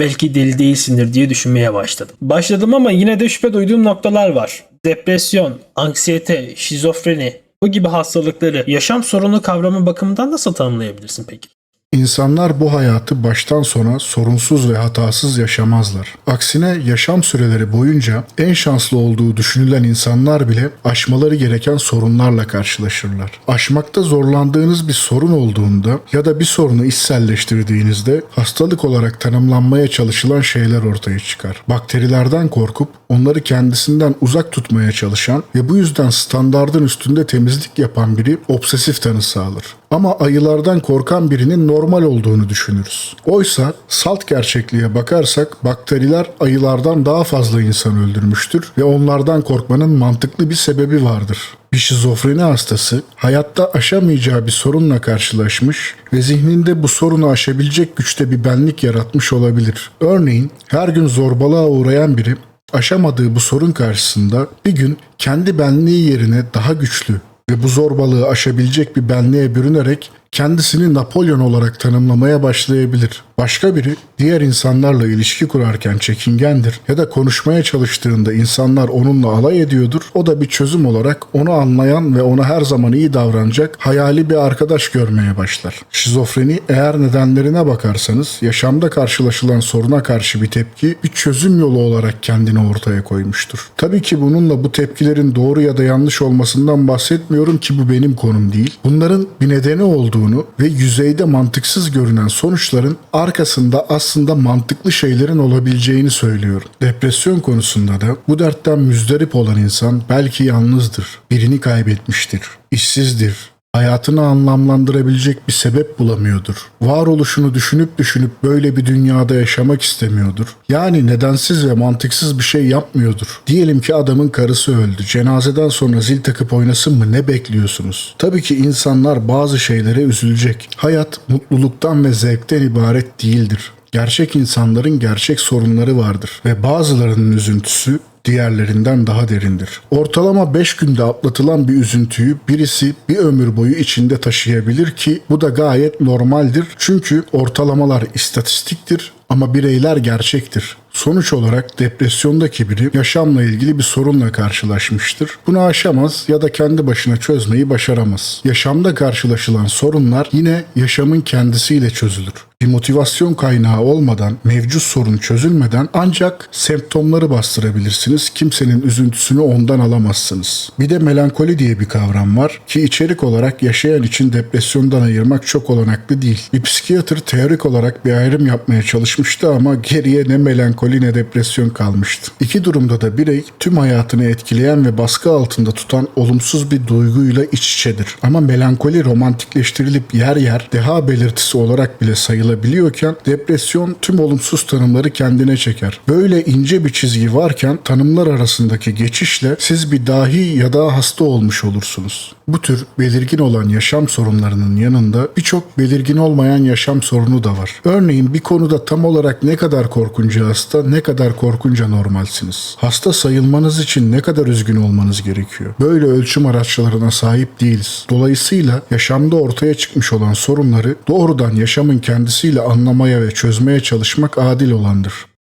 belki deli değilsindir diye düşünmeye başladım. Başladım ama yine de şüphe duyduğum noktalar var. Depresyon, anksiyete, şizofreni bu gibi hastalıkları yaşam sorunu kavramı bakımından nasıl tanımlayabilirsin peki? İnsanlar bu hayatı baştan sona sorunsuz ve hatasız yaşamazlar. Aksine yaşam süreleri boyunca en şanslı olduğu düşünülen insanlar bile aşmaları gereken sorunlarla karşılaşırlar. Aşmakta zorlandığınız bir sorun olduğunda ya da bir sorunu içselleştirdiğinizde hastalık olarak tanımlanmaya çalışılan şeyler ortaya çıkar. Bakterilerden korkup onları kendisinden uzak tutmaya çalışan ve bu yüzden standardın üstünde temizlik yapan biri obsesif tanısı alır. Ama ayılardan korkan birinin normal olduğunu düşünürüz. Oysa salt gerçekliğe bakarsak bakteriler ayılardan daha fazla insan öldürmüştür ve onlardan korkmanın mantıklı bir sebebi vardır. Bir şizofreni hastası hayatta aşamayacağı bir sorunla karşılaşmış ve zihninde bu sorunu aşabilecek güçte bir benlik yaratmış olabilir. Örneğin her gün zorbalığa uğrayan biri aşamadığı bu sorun karşısında bir gün kendi benliği yerine daha güçlü ve bu zorbalığı aşabilecek bir benliğe bürünerek kendisini Napolyon olarak tanımlamaya başlayabilir. Başka biri diğer insanlarla ilişki kurarken çekingendir ya da konuşmaya çalıştığında insanlar onunla alay ediyordur. O da bir çözüm olarak onu anlayan ve ona her zaman iyi davranacak hayali bir arkadaş görmeye başlar. Şizofreni eğer nedenlerine bakarsanız yaşamda karşılaşılan soruna karşı bir tepki bir çözüm yolu olarak kendini ortaya koymuştur. Tabii ki bununla bu tepkilerin doğru ya da yanlış olmasından bahsetmiyorum ki bu benim konum değil. Bunların bir nedeni olduğunu ve yüzeyde mantıksız görünen sonuçların arkasında aslında mantıklı şeylerin olabileceğini söylüyorum. Depresyon konusunda da bu dertten müzdarip olan insan belki yalnızdır, birini kaybetmiştir, işsizdir, hayatını anlamlandırabilecek bir sebep bulamıyordur. Varoluşunu düşünüp düşünüp böyle bir dünyada yaşamak istemiyordur. Yani nedensiz ve mantıksız bir şey yapmıyordur. Diyelim ki adamın karısı öldü. Cenazeden sonra zil takıp oynasın mı ne bekliyorsunuz? Tabii ki insanlar bazı şeylere üzülecek. Hayat mutluluktan ve zevkten ibaret değildir. Gerçek insanların gerçek sorunları vardır ve bazılarının üzüntüsü diğerlerinden daha derindir. Ortalama 5 günde atlatılan bir üzüntüyü birisi bir ömür boyu içinde taşıyabilir ki bu da gayet normaldir. Çünkü ortalamalar istatistiktir ama bireyler gerçektir. Sonuç olarak depresyondaki biri yaşamla ilgili bir sorunla karşılaşmıştır. Bunu aşamaz ya da kendi başına çözmeyi başaramaz. Yaşamda karşılaşılan sorunlar yine yaşamın kendisiyle çözülür. Bir motivasyon kaynağı olmadan, mevcut sorun çözülmeden ancak semptomları bastırabilirsiniz. Kimsenin üzüntüsünü ondan alamazsınız. Bir de melankoli diye bir kavram var ki içerik olarak yaşayan için depresyondan ayırmak çok olanaklı değil. Bir psikiyatr teorik olarak bir ayrım yapmaya çalışmıştı ama geriye ne melankoli ne depresyon kalmıştı. İki durumda da birey tüm hayatını etkileyen ve baskı altında tutan olumsuz bir duyguyla iç içedir. Ama melankoli romantikleştirilip yer yer deha belirtisi olarak bile sayılabiliyorken depresyon tüm olumsuz tanımları kendine çeker. Böyle ince bir çizgi varken tanımlar arasındaki geçişle siz bir dahi ya da hasta olmuş olursunuz. Bu tür belirgin olan yaşam sorunlarının yanında birçok belirgin olmayan yaşam sorunu da var. Örneğin bir konuda tam olarak ne kadar korkunca hasta, ne kadar korkunca normalsiniz. Hasta sayılmanız için ne kadar üzgün olmanız gerekiyor. Böyle ölçüm araçlarına sahip değiliz. Dolayısıyla yaşamda ortaya çıkmış olan sorunları doğrudan yaşamın kendisiyle anlamaya ve çözmeye çalışmak adil olandır.